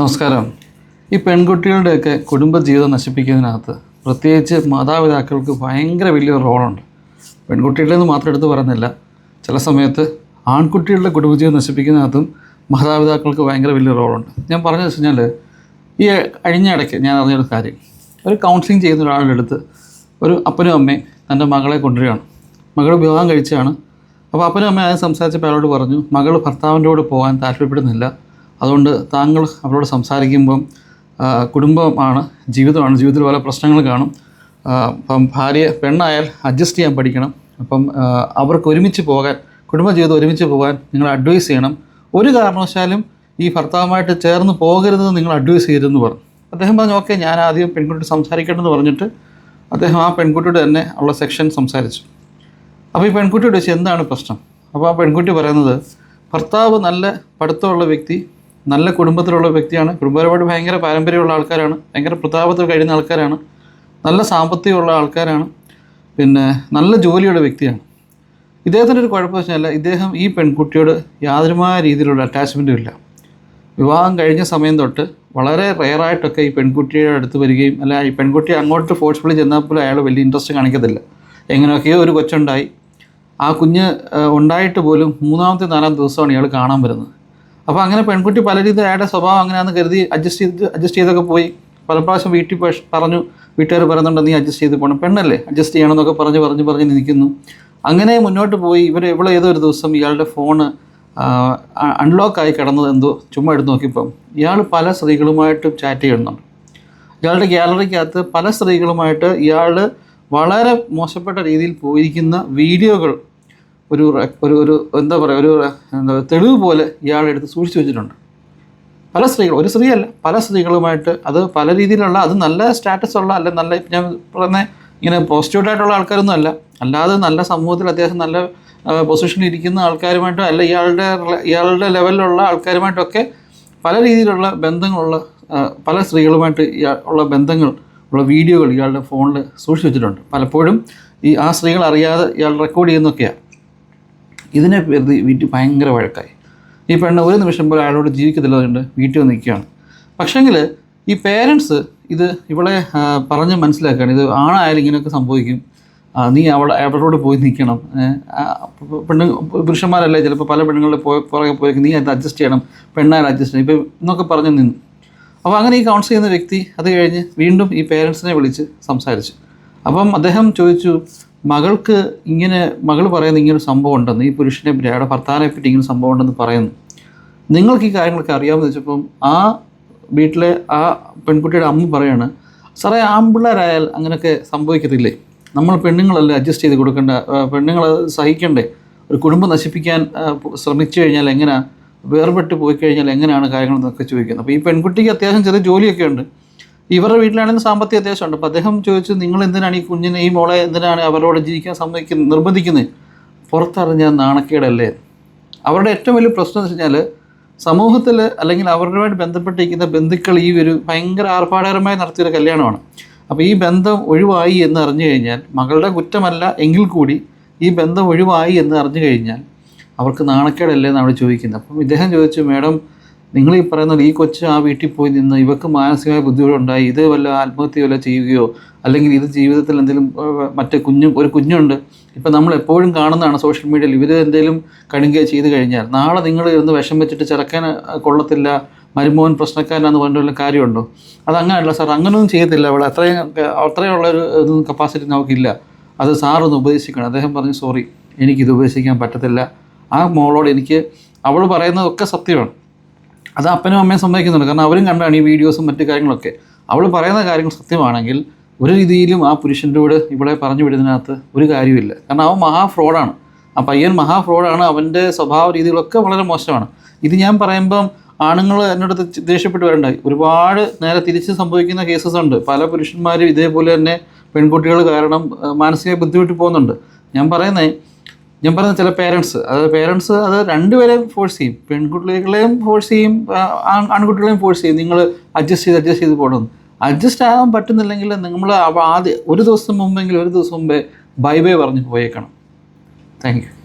നമസ്കാരം. ഈ പെൺകുട്ടികളുടെയൊക്കെ കുടുംബജീവിതം നശിപ്പിക്കുന്നതിനകത്ത് പ്രത്യേകിച്ച് മാതാപിതാക്കൾക്ക് ഭയങ്കര വലിയൊരു റോളുണ്ട്. പെൺകുട്ടികളുടെ നിന്ന് മാത്രം എടുത്ത് പറയുന്നില്ല. ചില സമയത്ത് ആൺകുട്ടികളുടെ കുടുംബജീവിതം നശിപ്പിക്കുന്നതിനകത്തും മാതാപിതാക്കൾക്ക് ഭയങ്കര വലിയ റോളുണ്ട്. ഞാൻ പറഞ്ഞു വെച്ച് ഈ കഴിഞ്ഞ ഇടയ്ക്ക് ഞാൻ അറിഞ്ഞൊരു കാര്യം. ഒരു കൗൺസിലിംഗ് ചെയ്യുന്ന ഒരാളുടെ അടുത്ത് ഒരു അപ്പനും അമ്മയും തന്റെ മകളെ കൊണ്ടുവരികയാണ്. മകൾ വിവാഹം കഴിച്ചാണ്. അപ്പോൾ അപ്പനും അമ്മയും ആദ്യം സംസാരിച്ചപ്പോൾ അയാളോട് പറഞ്ഞു മകൾ ഭർത്താവിന്റെ കൂടെ പോകാൻ താല്പര്യപ്പെടുന്നില്ല. അതുകൊണ്ട് താങ്കൾ അവരോട് സംസാരിക്കുമ്പം കുടുംബമാണ് ജീവിതമാണ് ജീവിതത്തിൽ പല പ്രശ്നങ്ങൾ കാണും. അപ്പം ഭാര്യ പെണ്ണായാൽ അഡ്ജസ്റ്റ് ചെയ്യാൻ പഠിക്കണം. അപ്പം അവർക്ക് ഒരുമിച്ച് പോകാൻ കുടുംബജീവിതം ഒരുമിച്ച് പോകാൻ നിങ്ങൾ അഡ്വൈസ് ചെയ്യണം. ഒരു കാരണവശാലും ഈ ഭർത്താവുമായിട്ട് ചേർന്ന് പോകരുതെന്ന് നിങ്ങൾ അഡ്വൈസ് ചെയ്തെന്ന് പറഞ്ഞു. അദ്ദേഹം പറഞ്ഞു ഓക്കെ ഞാൻ ആദ്യം പെൺകുട്ടി സംസാരിക്കണമെന്ന് പറഞ്ഞിട്ട് അദ്ദേഹം ആ പെൺകുട്ടിയോട് തന്നെ ഉള്ള സെക്ഷൻ സംസാരിച്ചു. അപ്പോൾ ഈ പെൺകുട്ടിയോട് ചോദിച്ചു എന്താണ് പ്രശ്നം? അപ്പോൾ ആ പെൺകുട്ടി പറയുന്നത് ഭർത്താവ് നല്ല പഠിത്തമുള്ള വ്യക്തി നല്ല കുടുംബത്തിലുള്ള വ്യക്തിയാണ്. കുടുംബപരമായിട്ട് ഭയങ്കര പാരമ്പര്യമുള്ള ആൾക്കാരാണ്. ഭയങ്കര പ്രതാപത്തിൽ കഴിയുന്ന ആൾക്കാരാണ്. നല്ല സാമ്പത്തികമുള്ള ആൾക്കാരാണ്. പിന്നെ നല്ല ജോലിയുള്ള വ്യക്തിയാണ്. ഇദ്ദേഹത്തിന്റെ ഒരു കുഴപ്പം വെച്ചാൽ ഇദ്ദേഹം ഈ പെൺകുട്ടിയോട് യാതൊരുമായ രീതിയിലുള്ള അറ്റാച്ച്മെന്റും ഇല്ല. വിവാഹം കഴിഞ്ഞ സമയം തൊട്ട് വളരെ റെയറായിട്ടൊക്കെ ഈ പെൺകുട്ടിയുടെ അടുത്ത് വരികയും അല്ല ഈ പെൺകുട്ടി അങ്ങോട്ട് ഫോഴ്സ്ഫുള്ളി ചെന്നാൽ പോലും അയാൾ വലിയ ഇൻട്രസ്റ്റ് കാണിക്കത്തില്ല. എങ്ങനെയൊക്കെയോ ഒരു കൊച്ചുണ്ടായി. ആ കുഞ്ഞ് ഉണ്ടായിട്ട് പോലും മൂന്നാമത്തെ നാലാം ദിവസമാണ് ഇയാൾ കാണാൻ വരുന്നത്. അപ്പോൾ അങ്ങനെ പെൺകുട്ടി പല രീതിയിൽ അയാളുടെ സ്വഭാവം അങ്ങനെയാണെന്ന് കരുതി അഡ്ജസ്റ്റ് ചെയ്ത് അഡ്ജസ്റ്റ് ചെയ്തൊക്കെ പോയി. പല പ്രാവശ്യം വീട്ടിൽ പറഞ്ഞു വീട്ടുകാർ പറയുന്നുണ്ട് നീ അഡ്ജസ്റ്റ് ചെയ്ത് പോകണം പെണ്ണല്ലേ അഡ്ജസ്റ്റ് ചെയ്യണമെന്നൊക്കെ പറഞ്ഞ് പറഞ്ഞ് പറഞ്ഞ് നിൽക്കുന്നു. അങ്ങനെ മുന്നോട്ട് പോയി. ഇവർ ഇവിടെ ഏതോ ഒരു ദിവസം ഇയാളുടെ ഫോണ് അൺലോക്കായി കിടന്നത് എന്തോ ചുമ്മാ എടുത്ത് നോക്കിയപ്പം ഇയാൾ പല സ്ത്രീകളുമായിട്ടും ചാറ്റ് ചെയ്യുന്നുണ്ട്. ഇയാളുടെ ഗ്യാലറിക്കകത്ത് പല സ്ത്രീകളുമായിട്ട് ഇയാൾ വളരെ മോശപ്പെട്ട രീതിയിൽ പോയിരിക്കുന്ന വീഡിയോകൾ ഒരു ഒരു ഒരു എന്താ പറയുക ഒരു എന്താ തെളിവ് പോലെ ഇയാളെടുത്ത് സൂക്ഷിച്ചു വെച്ചിട്ടുണ്ട്. പല സ്ത്രീകൾ ഒരു സ്ത്രീയല്ല പല സ്ത്രീകളുമായിട്ട് അത് പല രീതിയിലുള്ള അത് നല്ല സ്റ്റാറ്റസ് ഉള്ള അല്ലെ നല്ല ഞാൻ പറഞ്ഞ ഇങ്ങനെ പോസിറ്റീവ് ആയിട്ടുള്ള ആൾക്കാരൊന്നും അല്ല. അല്ലാതെ നല്ല സമൂഹത്തിൽ അത്യാവശ്യം നല്ല പൊസിഷനിൽ ഇരിക്കുന്ന ആൾക്കാരുമായിട്ടും അല്ല ഇയാളുടെ ഇയാളുടെ ലെവലിലുള്ള ആൾക്കാരുമായിട്ടൊക്കെ പല രീതിയിലുള്ള ബന്ധങ്ങളുള്ള പല സ്ത്രീകളുമായിട്ട് ഉള്ള ബന്ധങ്ങൾ ഉള്ള വീഡിയോകൾ ഇയാളുടെ ഫോണിൽ സൂക്ഷിച്ചു വെച്ചിട്ടുണ്ട്. പലപ്പോഴും ഈ ആ സ്ത്രീകൾ അറിയാതെ ഇയാൾ റെക്കോർഡ് ചെയ്യുന്നൊക്കെയാണ് ഇതിനെ പ്രതി വീട്ടിൽ ഭയങ്കര വഴക്കായി. ഈ പെണ്ണ് ഒരു നിമിഷം പോലും അയാളോട് ജീവിക്കത്തില്ലതുകൊണ്ട് വീട്ടിൽ വന്ന് നിൽക്കുകയാണ്. പക്ഷേങ്കിൽ ഈ പേരൻസ് ഇത് ഇവളെ പറഞ്ഞ് മനസ്സിലാക്കുകയാണ്. ഇത് ആണായാലും ഇങ്ങനെയൊക്കെ സംഭവിക്കും. നീ അവളെ അവരോട് പോയി നിൽക്കണം. പെണ്ണ് പുരുഷന്മാരല്ലേ ചിലപ്പോൾ പല പെണ്ണുങ്ങളുടെ പോയി പുറകെ പോയി നീ അത് അഡ്ജസ്റ്റ് ചെയ്യണം. പെണ്ണായാലും അഡ്ജസ്റ്റ് ചെയ്യണം. ഇപ്പം എന്നൊക്കെ പറഞ്ഞ് നിന്നു. അപ്പോൾ അങ്ങനെ ഈ കൗൺസിൽ ചെയ്യുന്ന വ്യക്തി അത് കഴിഞ്ഞ് വീണ്ടും ഈ പേരൻസിനെ വിളിച്ച് സംസാരിച്ചു. അപ്പം അദ്ദേഹം ചോദിച്ചു മകൾക്ക് ഇങ്ങനെ മകൾ പറയുന്ന ഇങ്ങനൊരു സംഭവം ഉണ്ടെന്ന് ഈ പുരുഷനെ പറ്റി അയാളുടെ ഭർത്താവിനെ പറ്റി ഇങ്ങനെ സംഭവം ഉണ്ടെന്ന് പറയുന്നു. നിങ്ങൾക്ക് ഈ കാര്യങ്ങളൊക്കെ അറിയാമെന്ന് വെച്ചപ്പം ആ വീട്ടിലെ ആ പെൺകുട്ടിയുടെ അമ്മ പറയാണ് സാറേ ആൺപിള്ളേരായാൽ അങ്ങനെയൊക്കെ സംഭവിക്കത്തില്ലേ? നമ്മൾ പെണ്ണുങ്ങളല്ലേ അഡ്ജസ്റ്റ് ചെയ്ത് കൊടുക്കേണ്ട പെണ്ണുങ്ങൾ സഹിക്കണ്ടേ? ഒരു കുടുംബം നശിപ്പിക്കാൻ ശ്രമിച്ചു കഴിഞ്ഞാൽ എങ്ങനെയാണ് വേർപെട്ട് പോയി കഴിഞ്ഞാൽ എങ്ങനെയാണ് കാര്യങ്ങൾ? എന്നൊക്കെ ചോദിക്കുന്നത് അപ്പോൾ ഈ പെൺകുട്ടിക്ക് അത്യാവശ്യം ചെറിയ ജോലിയൊക്കെ ഉണ്ട്. ഇവരുടെ വീട്ടിലാണെങ്കിൽ സാമ്പത്തിക അത്യാവശ്യമുണ്ട്. അപ്പോൾ അദ്ദേഹം ചോദിച്ചു നിങ്ങൾ എന്തിനാണ് ഈ കുഞ്ഞിനെ ഈ മോളെ എന്തിനാണ് അവരോട് ജീവിക്കാൻ സമ്മതിക്കുന്നത് നിർബന്ധിക്കുന്നത് പുറത്തറിഞ്ഞാൽ നാണക്കേടല്ലേ. അവരുടെ ഏറ്റവും വലിയ പ്രശ്നം എന്ന് വെച്ച് സമൂഹത്തിൽ അല്ലെങ്കിൽ അവരുമായിട്ട് ബന്ധപ്പെട്ടിരിക്കുന്ന ബന്ധുക്കൾ ഈ ഒരു ഭയങ്കര ആർഭാടകരമായി നടത്തിയൊരു കല്യാണമാണ്. അപ്പോൾ ഈ ബന്ധം ഒഴിവായി എന്ന് അറിഞ്ഞു കഴിഞ്ഞാൽ മകളുടെ കുറ്റമല്ല എങ്കിൽ കൂടി ഈ ബന്ധം ഒഴിവായി എന്ന് അറിഞ്ഞു കഴിഞ്ഞാൽ അവർക്ക് നാണക്കേടല്ലേ എന്നാണ് ചോദിക്കുന്നത്. അപ്പം ഇദ്ദേഹം ചോദിച്ചു മേഡം നിങ്ങൾ ഈ പറയുന്നത് ഈ കൊച്ച് ആ വീട്ടിൽ പോയി നിന്ന് ഇവർക്ക് മാനസികമായ ബുദ്ധിമുട്ടുണ്ടായി ഇത് വല്ല ആത്മഹത്യ വല്ല ചെയ്യുകയോ അല്ലെങ്കിൽ ഇത് ജീവിതത്തിൽ എന്തെങ്കിലും മറ്റേ കുഞ്ഞു ഒരു കുഞ്ഞുണ്ട് ഇപ്പം നമ്മൾ എപ്പോഴും കാണുന്നതാണ് സോഷ്യൽ മീഡിയയിൽ ഇവർ എന്തെങ്കിലും കണുകയോ ചെയ്തു കഴിഞ്ഞാൽ. നാളെ നിങ്ങൾ ഇരുന്ന് വിഷം വെച്ചിട്ട് ചെറുക്കാൻ കൊള്ളത്തില്ല മരുമോൻ പ്രശ്നക്കാരനാന്ന് പറഞ്ഞിട്ടുള്ള കാര്യമുണ്ടോ? അത് അങ്ങനെയല്ല സാർ അങ്ങനെയൊന്നും ചെയ്യത്തില്ല അവൾ അത്രയും അത്രയുള്ള ഒരു ഇതൊന്നും കപ്പാസിറ്റി നമുക്കില്ല. അത് സാറൊന്ന് ഉപദേശിക്കണം. അദ്ദേഹം പറഞ്ഞു സോറി എനിക്കിത് ഉപദേശിക്കാൻ പറ്റത്തില്ല. ആ മോളോട് എനിക്ക് അവൾ പറയുന്നതൊക്കെ സത്യമാണ്. അത് അപ്പനും അമ്മയും സമ്മതിക്കുന്നുണ്ട്. കാരണം അവരും കണ്ടാണ് ഈ വീഡിയോസും മറ്റു കാര്യങ്ങളൊക്കെ. അവൾ പറയുന്ന കാര്യങ്ങൾ സത്യമാണെങ്കിൽ ഒരു രീതിയിലും ആ പുരുഷന്റെ കൂടെ ഇവിടെ പറഞ്ഞു വിടുന്നതിനകത്ത് ഒരു കാര്യമില്ല കാരണം അവൻ മഹാ ഫ്രോഡാണ്. ആ പയ്യൻ മഹാ ഫ്രോഡാണ്. അവന്റെ സ്വഭാവ രീതികളൊക്കെ വളരെ മോശമാണ്. ഇത് ഞാൻ പറയുമ്പം ആണുങ്ങൾ എന്നോട് ദേഷ്യപ്പെട്ട് വരണ്ടായി. ഒരുപാട് നേരെ തിരിച്ച് സംഭവിക്കുന്ന കേസസ് ഉണ്ട്. പല പുരുഷന്മാരും ഇതേപോലെ തന്നെ പെൺകുട്ടികൾ കാരണം മാനസികമായി മാനസിക ബുദ്ധിമുട്ടി പോകുന്നുണ്ട്. ഞാൻ പറയുന്നത് ഞാൻ പറഞ്ഞ ചില പേരൻസ് അത് പേരൻസ് അത് രണ്ടുപേരെയും ഫോഴ്സ് ചെയ്യും. പെൺകുട്ടികളെയും ഫോഴ്സ് ചെയ്യും ആൺകുട്ടികളെയും ഫോഴ്സ് ചെയ്യും. നിങ്ങൾ അഡ്ജസ്റ്റ് ചെയ്ത് അഡ്ജസ്റ്റ് ചെയ്ത് പോകണം. അഡ്ജസ്റ്റ് ആകാൻ പറ്റുന്നില്ലെങ്കിൽ നിങ്ങൾ ആദ്യം ഒരു ദിവസം മുമ്പെങ്കിലും ഒരു ദിവസം മുമ്പേ ബൈ ബൈ പറഞ്ഞ് പോയേക്കണം. Thank you